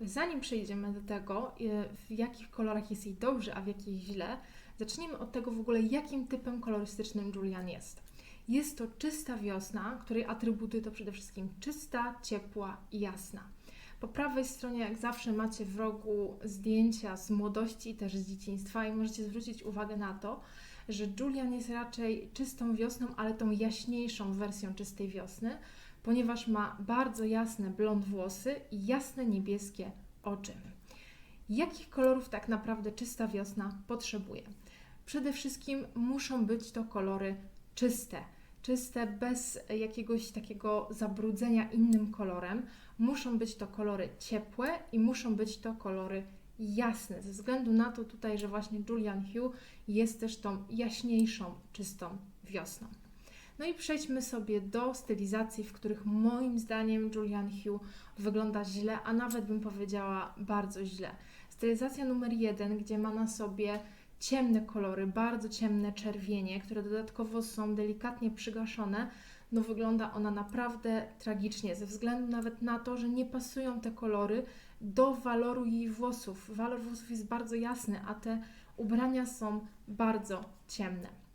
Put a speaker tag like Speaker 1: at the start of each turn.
Speaker 1: Zanim przejdziemy do tego, y, w jakich kolorach jest jej dobrze, a w jakich źle, zacznijmy od tego w ogóle, jakim typem kolorystycznym Julian jest. Jest to czysta wiosna, której atrybuty to przede wszystkim czysta, ciepła i jasna. Po prawej stronie, jak zawsze, macie w rogu zdjęcia z młodości i też z dzieciństwa, i możecie zwrócić uwagę na to, że Julian jest raczej czystą wiosną, ale tą jaśniejszą wersją czystej wiosny, ponieważ ma bardzo jasne blond włosy i jasne niebieskie oczy. Jakich kolorów tak naprawdę czysta wiosna potrzebuje? Przede wszystkim muszą być to kolory czyste. Czyste, bez jakiegoś takiego zabrudzenia innym kolorem. Muszą być to kolory ciepłe i muszą być to kolory jasne, ze względu na to tutaj, że właśnie Julian Hugh jest też tą jaśniejszą, czystą wiosną. No i przejdźmy sobie do stylizacji, w których moim zdaniem Julian Hugh wygląda źle, a nawet bym powiedziała bardzo źle. Stylizacja numer jeden, gdzie ma na sobie ciemne kolory, bardzo ciemne czerwienie, które dodatkowo są delikatnie przygaszone, no wygląda ona naprawdę tragicznie, ze względu nawet na to, że nie pasują te kolory do waloru jej włosów. Walor włosów jest bardzo jasny, a te ubrania są bardzo ciemne.